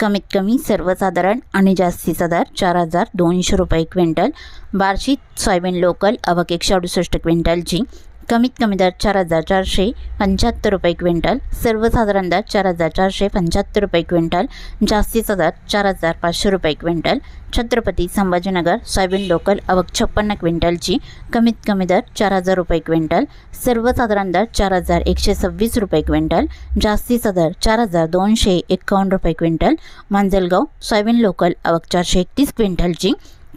कमीत कमी सर्वसाधारण आणि जास्तीचा दर चार हजार दोनशे रुपये क्विंटल. बार्शी सोयाबीन लोकल अवक एकशे अडुसष्ट क्विंटलची कमीत कमी दर चार हजार चारशे पंच्याहत्तर रुपये क्विंटल सर्वसाधारण दर चार हजार चारशे पंच्याहत्तर रुपये क्विंटल जास्तीचा दर चार हजार पाचशे रुपये quintal. Chhatrapati Sambhajinagar soyabean local आवक छप्पन्न क्विंटलची कमीत कमी दर चार हजार रुपये क्विंटल सर्वसाधारण दर चार हजार एकशे सव्वीस रुपये क्विंटल जास्तीचा दर चार हजार दोनशे एकावन्न रुपये क्विंटल. मांजलगाव सोयाबीन लोकल आवक चारशे एकतीस क्विंटलची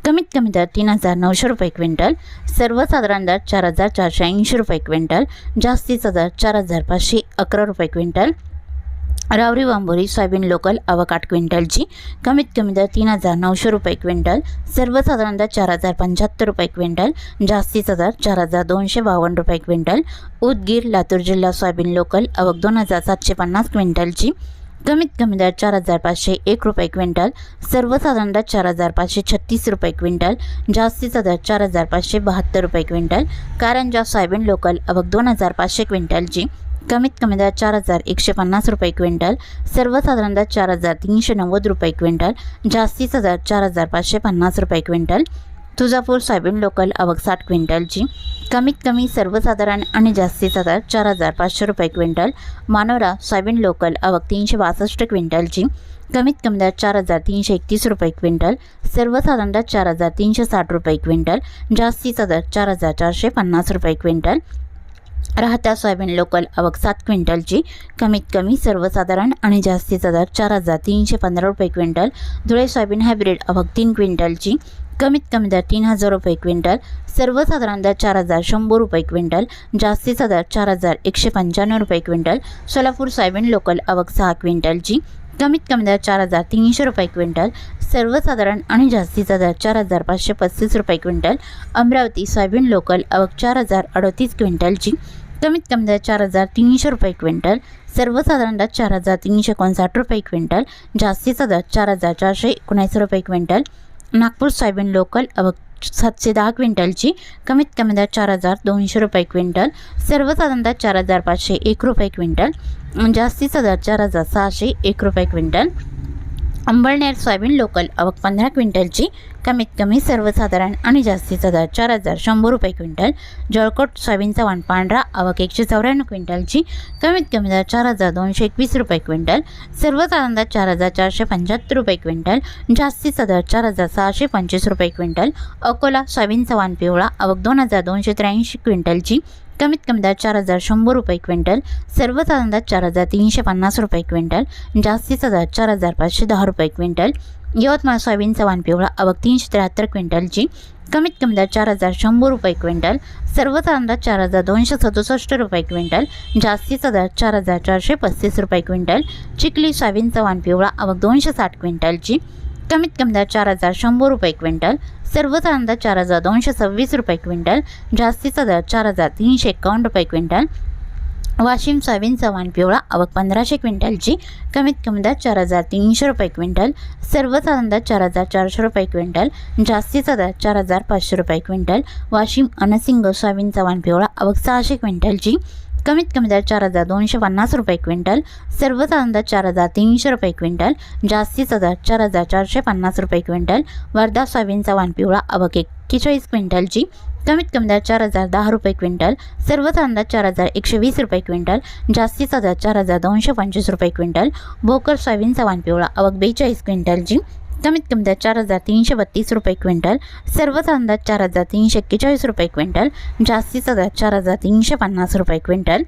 कमीत कमी दर तीन हजार नऊशे रुपये क्विंटल सर्वसाधारण दर चार हजार चारशे ऐंशी रुपये क्विंटल जास्तीचा दर चार हजार पाचशे अकरा रुपये क्विंटल. रावरी वांबोरी सोयाबीन लोकल आवक आठ क्विंटलची कमीत कमी दर तीन हजार नऊशे रुपये क्विंटल सर्वसाधारण दर चार हजार पंच्याहत्तर रुपये क्विंटल जास्तीचा दर चार हजार दोनशे बावन्न रुपये क्विंटल. उदगीर लातूर जिल्हा सोयाबीन लोकल आवक दोन हजार सातशे पन्नास क्विंटलची कमीत कमी दर चार हजार पाचशे एक रुपये क्विंटल सर्वसाधारण दर चार हजार पाचशे छत्तीस रुपये क्विंटल जास्तीचा दर चार हजार पाचशे बहात्तर रुपये क्विंटल कारंजा सोयाबीन लोकल आवक दोन हजार पाचशे क्विंटलची कमीत कमी दर चार हजार एकशे पन्नास रुपये क्विंटल सर्वसाधारण दर चार हजार तीनशे नव्वद रुपये क्विंटल जास्तीचा दर चार हजार पाचशे पन्नास रुपये क्विंटल तुळजापूर सोयाबीन लोकल आवक साठ क्विंटलची. कमीत कमी सर्वसाधारण आणि जास्तीचा दर चार हजार पाचशे रुपये क्विंटल. मानोरा सोयाबीन लोकल आवक तीनशे बासष्ट क्विंटलची. कमीत कमी दर चार हजार तीनशे एकतीस रुपये क्विंटल. सर्वसाधारण दर चार हजार तीनशे साठ रुपये क्विंटल. जास्तीचा दर चार हजार चारशे पन्नास रुपये क्विंटल. राहत्या सोयाबीन लोकल आवक सात क्विंटलची. कमीत कमी सर्वसाधारण आणि जास्तीचा दर चार हजार तीनशे पंधरा रुपये क्विंटल. धुळे सोयाबीन हायब्रिड आवक तीन क्विंटलची. कमीत कमी दर तीन हजार रुपये क्विंटल. सर्वसाधारण दर चार हजार शंभर रुपये क्विंटल. जास्तीचा दर चार हजार एकशे पंच्याण्णव रुपये क्विंटल. सोलापूर सोयाबीन लोकल आवक सहा क्विंटलची. कमीत कमी दर चार हजार तीनशे रुपये क्विंटल. सर्वसाधारण आणि जास्तीचा दर चार हजार पाचशे पस्तीस रुपये क्विंटल. अमरावती सोयाबीन लोकल आवक चार हजार अडतीस क्विंटलची. कमीत कमी दर चार हजार तीनशे रुपये क्विंटल सर्वसाधारण दर चार हजार तीनशे एकोणसाठ रुपये क्विंटल जास्तीचा दर चार हजार चारशे एकोणऐंशी रुपये क्विंटल. नागपूर सोयाबीन लोकल अव सातशे दहा क्विंटलची कमीत कमी दर चार हजार दोनशे रुपये क्विंटल सर्वसाधारण दर चार हजार पाचशे एक रुपये क्विंटल जास्तीचा दर चार हजार सहाशे एक रुपये क्विंटल. अंबळनेर सोयाबीन लोकल आवक पंधरा क्विंटलची. कमीत कमी सर्वसाधारण आणि जास्तीचा दर चार हजार शंभर रुपये क्विंटल. जळकोट सोयाबीनचा वाण पांढरा आवक एकशे चौऱ्याण्णव क्विंटलची. कमीत कमी दर चार हजार दोनशे एकवीस रुपये क्विंटल. सर्वसाधारण दर चार हजार चारशे पंच्याहत्तर रुपये क्विंटल. जास्तीचा दर चार हजार सहाशे पंचवीस रुपये क्विंटल. अकोला सोयाबीनचा वाण पिवळा आवक दोन हजार दोनशे त्र्याऐंशी क्विंटलची. कमीत कमी दर चार हजार शंभर रुपये क्विंटल सर्वसाधारण दर चार हजार तीनशे पन्नास रुपये क्विंटल जास्तीचा दर चार हजार पाचशे दहा रुपये क्विंटल यवतमाळ सोयाबीनचा वाण पिवळा आवक तीनशे त्र्याहत्तर क्विंटलची कमीत कमी दर चार हजार शंभर रुपये क्विंटल सर्वसाधारण दर चार हजार दोनशे सदुसष्ट रुपये क्विंटल जास्तीचा दर चार हजार चारशे पस्तीस रुपये क्विंटल चिखली सोयाबीनचा वाण पिवळा आवक दोनशे साठ क्विंटलची कमीत कमी चार हजार शंभर रुपये क्विंटल सर्व दर चार हजार दोनशे सव्वीस रुपये क्विंटल जास्तीचा दर चार हजार तीनशे एकावन्न रुपये क्विंटल. वाशिम सोयाबीन चव्हाण पिवळा आवक पंधराशे क्विंटलची कमीत कमी दर चार हजार तीनशे रुपये क्विंटल सर्वसाधारण अंदाज चार हजार चारशे रुपये क्विंटल जास्तीचा दर चार हजार पाचशे रुपये क्विंटल. वाशिम अनसिंग सोयाबीन चव्हाण पिवळा आवक सहाशे क्विंटलची कमीत कमी दर चार हजार दोनशे पन्नास रुपये क्विंटल सर्वसाधारण दर चार हजार तीनशे रुपये क्विंटल जास्तीचा दर चार हजार चारशे पन्नास रुपये क्विंटल वर्धा सोयाबीनचा वाण पिवळा आवक एक्केचाळीस क्विंटलची कमीत कमी दर चार हजार दहा रुपये क्विंटल सर्वसाधारण दर चार हजार एकशे वीस रुपये क्विंटल जास्तीचा दर चार हजार दोनशे पंचवीस रुपये क्विंटल भोकर सोयाबीनचा वाण पिवळा आवक बेचाळीस क्विंटलची कमीत कमी दर चार हजार तीनशे बत्तीस रुपये क्विंटल सर्वच अंदाज चार हजार तीनशे एक्केचाळीस रुपये क्विंटल जास्तीचा दर चार हजार तीनशे पन्नास रुपये क्विंटल.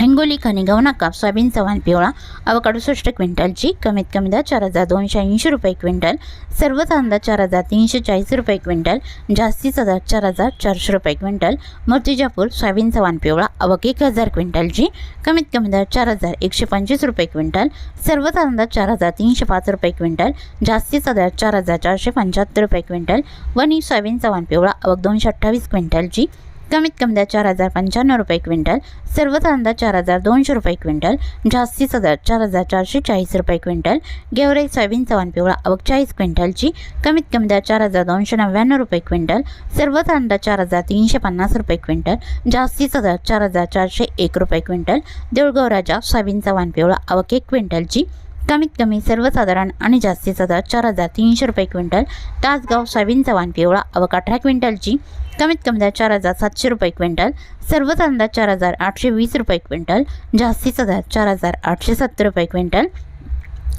हिंगोली खनिगाव नाका सोयाबीन चव्हाण पिवळा अवकाडो सष्ट क्विंटलची कमीत कमी दर चार हजार दोनशे ऐंशी रुपये क्विंटल सर्व कांदा चार हजार तीनशे चाळीस रुपये क्विंटल जास्तीचा दर चार हजार चारशे रुपये क्विंटल मूर्तिजापूर सोयाबीन चव्हाण पिवळा अवक एक हजार क्विंटलची कमीत कमी दर चार हजार एकशे पंचवीस रुपये क्विंटल सर्व कांदा चार हजार तीनशे पाच रुपये क्विंटल जास्तीचा दर चार हजार चारशे पंच्याहत्तर रुपये क्विंटल वनी सोयाबीन चव्हाण पिवळा अवक दोनशे अठ्ठावीस क्विंटलची कमीत कमी दर चार हजार पंच्याण्णव रुपये क्विंटल सर्व कांदा चार हजार दोनशे रुपये क्विंटल जास्तीचा दर चार हजार चारशे चाळीस रुपये क्विंटल गेवरेज सोयाबीन चव्हाण पिवळा अवक चाळीस क्विंटलची कमीत कमी दर चार हजार दोनशे नव्याण्णव रुपये क्विंटल सर्व कांदा चार हजार तीनशे पन्नास रुपये क्विंटल जास्तीचा दर चार हजार चारशे एक रुपये क्विंटल देऊळगाव राजा सोयाबीन चव्हाण पिवळा अवक एक क्विंटलची कमीत कमी सर्वसाधारण आणि जास्तीचा दर चार हजार तीनशे रुपये क्विंटल तासगाव सोयाबीन चव्हाण पिवळा अवक अठरा क्विंटलची कमीत कमी दर चार हजार सातशे रुपये क्विंटल सर्व कांदा चार हजार आठशे वीस रुपये क्विंटल जास्तीचा दर चार हजार आठशे सत्तर रुपये क्विंटल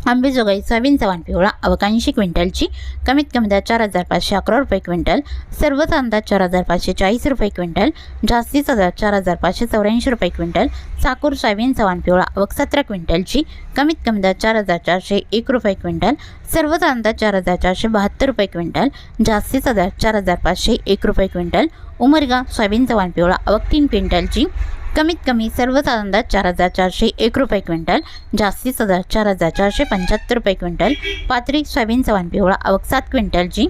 आंबेजोगाई सोयाबीन चव्हाण पिवळा अवकांशी क्विंटलची कमीत कमी दर चार हजार पाचशे अकरा रुपये क्विंटल सर्व अंदाज चार हजार पाचशे चाळीस रुपये क्विंटल जास्तीचा दर चार हजार पाचशे चौऱ्याऐंशी रुपये क्विंटल साकूर सोयाबीन चव्हाण पिवळा अवक सतरा क्विंटलची कमीत कमी दर चार हजार चारशे एक रुपये क्विंटल सर्वच अंदाज चार हजार चारशे बहात्तर रुपये क्विंटल जास्तीचा दर चार हजार पाचशे एक रुपये क्विंटल उमरगा सोयाबीन चव्हाण पिवळा अवक तीन क्विंटलची कमीत कमी सर्व अंदाज चार हजार चारशे एक रुपये क्विंटल जास्तीचा हजार चार हजार चारशे पंच्याहत्तर रुपये क्विंटल. पात्री सोयाबीन सवान पिवळा अवक सात क्विंटलची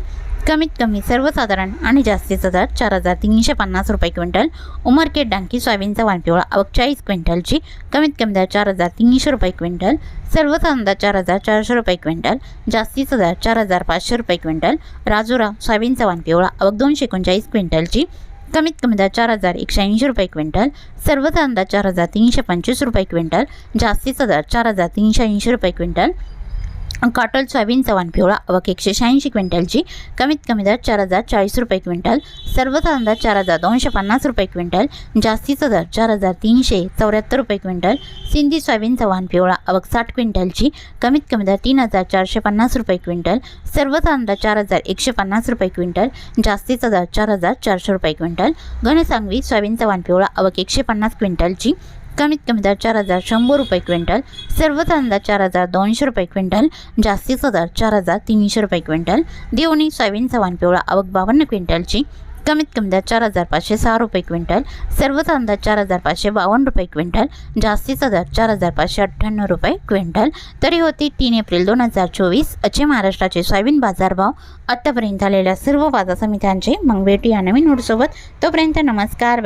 कमीत कमी सर्वसाधारण आणि जास्तीचा हजार चार हजार तीनशे पन्नास रुपये क्विंटल. उमरकेट डांकी सोयाबीनचा वानपिवळा पिवळा अवक चाळीस क्विंटलची कमीत कमी दर चार हजार तीनशे रुपये क्विंटल. सर्व कांदा चार हजार चारशे रुपये क्विंटल. जास्तीचा हजार चार हजार पाचशे रुपये क्विंटल. राजुरा सोयाबीनचा वानपिवळा पिवळा अवक दोनशे एकोणचाळीस क्विंटलची कमीत कमी दहा चार हजार एकशे ऐंशी रुपये क्विंटल सर्व कांदा चार हजार तीनशे पंचवीस रुपये क्विंटल जास्तीचा दर चार हजार तीनशे ऐंशी रुपये क्विंटल काटोल सोयाबीन चव्हाण पिवळा अवक एकशे शहाऐंशी क्विंटलची कमीत कमी दर चार हजार चाळीस रुपये क्विंटल. सर्व दर चार हजार दोनशे पन्नास रुपये क्विंटल. जास्तीचा दर चार हजार तीनशे चौऱ्याहत्तर रुपये क्विंटल. सिंधी सोयाबीन चव्हाण पिवळा अवक साठ क्विंटलची कमीत कमी दर तीन हजार चारशे पन्नास रुपये क्विंटल. सर्वसाधारण दर चार हजार एकशे पन्नास रुपये क्विंटल. जास्तीचा दर चार हजार चारशे रुपये क्विंटल. घनसांगवी सोयाबीन चव्हाण पिवळा अवक एकशे पन्नास क्विंटलची कमीत कमी दर चार हजार शंभर रुपये क्विंटल सर्वच अंदाज चार हजार दोनशे रुपये क्विंटल जास्तीचा दर चार हजार तीनशे रुपये क्विंटल देवणी सोयाबीन चव्हाण पिवळा अवक बावन्न क्विंटलची कमीत कमी दर चार हजार पाचशे सहा रुपये क्विंटल सर्वच अंदाज चार हजार पाचशे बावन्न रुपये क्विंटल जास्तीचा दर चार हजार पाचशे अठ्ठ्याण्णव रुपये क्विंटल. तरी होती तीन एप्रिल दोन हजार चोवीस असे महाराष्ट्राचे सोयाबीन बाजारभाव आत्तापर्यंत झालेल्या सर्व बाजार समित्यांचे मग भेटूया नवीन नोटसोबत तोपर्यंत नमस्कार बाय.